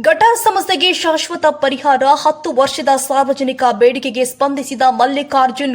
ಗಟಾರ್ ಸಮಸ್ಯೆಗೆ ಶಾಶ್ವತ ಪರಿಹಾರ ಹತ್ತು ವರ್ಷದ ಸಾರ್ವಜನಿಕ ಬೇಡಿಕೆಗೆ ಸ್ಪಂದಿಸಿದ ಮಲ್ಲಿಕಾರ್ಜುನ್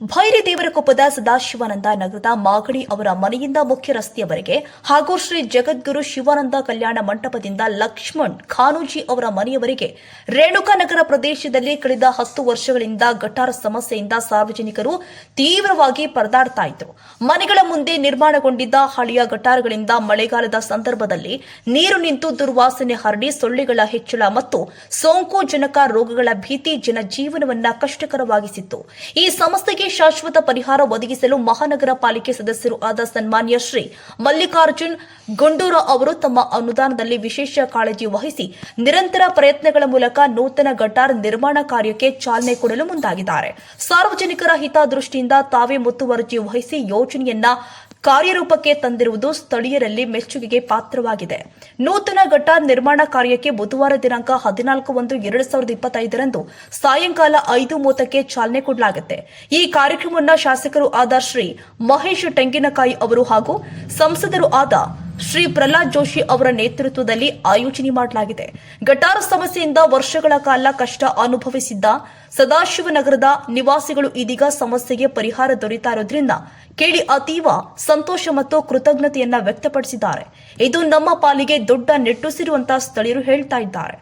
ಗುಂಡೂರ ಭೈರಿದೇವರಕೊಪ್ಪದ ಸದಾಶಿವಾನಂದ ನಗರದ ಮಾಗಡಿ ಅವರ ಮನೆಯಿಂದ ಮುಖ್ಯ ರಸ್ತೆಯವರೆಗೆ ಹಾಗೂ ಶ್ರೀ ಜಗದ್ಗುರು ಶಿವಾನಂದ ಕಲ್ಯಾಣ ಮಂಟಪದಿಂದ ಲಕ್ಷ್ಮಣ್ ಖಾನೂಜಿ ಅವರ ಮನೆಯವರೆಗೆ ರೇಣುಕಾನಗರ ಪ್ರದೇಶದಲ್ಲಿ ಕಳೆದ ಹತ್ತು ವರ್ಷಗಳಿಂದ ಗಟಾರ ಸಮಸ್ಯೆಯಿಂದ ಸಾರ್ವಜನಿಕರು ತೀವ್ರವಾಗಿ ಪರದಾಡ್ತಾ ಇದ್ರು. ಮನೆಗಳ ಮುಂದೆ ನಿರ್ಮಾಣಗೊಂಡಿದ್ದ ಹಳೆಯ ಗಟಾರಗಳಿಂದ ಮಳೆಗಾಲದ ಸಂದರ್ಭದಲ್ಲಿ ನೀರು ನಿಂತು ದುರ್ವಾಸನೆ ಹರಡಿ ಸೊಳ್ಳೆಗಳ ಹೆಚ್ಚಳ ಮತ್ತು ಸೋಂಕು ಜನಕ ರೋಗಗಳ ಭೀತಿ ಜನಜೀವನವನ್ನ ಕಷ್ಟಕರವಾಗಿಸಿತ್ತು. ಈ ಸಮಸ್ಯೆಗೆ ಶಾಶ್ವತ ಪರಿಹಾರ ಒದಗಿಸಲು ಮಹಾನಗರ ಪಾಲಿಕೆ ಸದಸ್ಯರು ಆದ ಸನ್ಮಾನ್ಯ ಶ್ರೀ ಮಲ್ಲಿಕಾರ್ಜುನ್ ಗುಂಡೂರ ಅವರು ತಮ್ಮ ಅನುದಾನದಲ್ಲಿ ವಿಶೇಷ ಕಾಳಜಿ ವಹಿಸಿ ನಿರಂತರ ಪ್ರಯತ್ನಗಳ ಮೂಲಕ ನೂತನ ಗಟಾರ್ ನಿರ್ಮಾಣ ಕಾರ್ಯಕ್ಕೆ ಚಾಲನೆ ಕೊಡಲು ಮುಂದಾಗಿದ್ದಾರೆ. ಸಾರ್ವಜನಿಕರ ಹಿತದೃಷ್ಟಿಯಿಂದ ತಾವೇ ಮುತುವರ್ಜಿ ವಹಿಸಿ ಯೋಜನೆಯನ್ನ ಕಾರ್ಯರೂಪಕ್ಕೆ ತಂದಿರುವುದು ಸ್ಥಳೀಯರಲ್ಲಿ ಮೆಚ್ಚುಗೆಗೆ ಪಾತ್ರವಾಗಿದೆ. ನೂತನ ಘಟ್ಟ ನಿರ್ಮಾಣ ಕಾರ್ಯಕ್ಕೆ ಬುಧವಾರ ದಿನಾಂಕ ಹದಿನಾಲ್ಕು ಒಂದು ಎರಡು ಸಾವಿರದ ಇಪ್ಪತ್ತೈದರಂದು ಸಾಯಂಕಾಲ ಐದು ಮೂವತ್ತಕ್ಕೆ ಚಾಲನೆ ಕೊಡಲಾಗುತ್ತೆ. ಈ ಕಾರ್ಯಕ್ರಮವನ್ನು ಶಾಸಕರು ಆದ ಶ್ರೀ ಮಹೇಶ್ ತೆಂಗಿನಕಾಯಿ ಅವರು ಹಾಗೂ ಸಂಸದರು ಆದ ಶ್ರೀ ಪ್ರಹ್ಲಾದ್ ಜೋಶಿ ಅವರ ನೇತೃತ್ವದಲ್ಲಿ ಆಯೋಜನೆ ಮಾಡಲಾಗಿದೆ. ಗಟಾರ ಸಮಸ್ಯೆಯಿಂದ ವರ್ಷಗಳ ಕಾಲ ಕಷ್ಟ ಅನುಭವಿಸಿದ್ದ ಸದಾಶಿವನಗರದ ನಿವಾಸಿಗಳು ಇದೀಗ ಸಮಸ್ಯೆಗೆ ಪರಿಹಾರ ದೊರೆತಾ ಇರೋದ್ರಿಂದ ಕೇಳಿ ಅತೀವ ಸಂತೋಷ ಮತ್ತು ಕೃತಜ್ಞತೆಯನ್ನ ವ್ಯಕ್ತಪಡಿಸಿದ್ದಾರೆ. ಇದು ನಮ್ಮ ಪಾಲಿಗೆ ದೊಡ್ಡ ನೆಟ್ಟುಸಿರುವಂತಹ ಸ್ಥಳೀಯರು ಹೇಳ್ತಾ ಇದ್ದಾರೆ.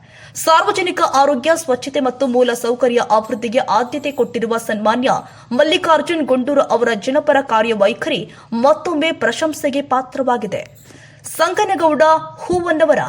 ಸಾರ್ವಜನಿಕ ಆರೋಗ್ಯ, ಸ್ವಚ್ಛತೆ ಮತ್ತು ಮೂಲ ಸೌಕರ್ಯ ಅಭಿವೃದ್ಧಿಗೆ ಆದ್ಯತೆ ಕೊಟ್ಟಿರುವ ಸನ್ಮಾನ್ಯ ಮಲ್ಲಿಕಾರ್ಜುನ್ ಗುಂಡೂರು ಅವರ ಜನಪರ ಕಾರ್ಯವೈಖರಿ ಮತ್ತೊಮ್ಮೆ ಪ್ರಶಂಸೆಗೆ ಪಾತ್ರವಾಗಿದೆ. ಸಂಗನಗೌಡ ಹೂವನ್ನವರ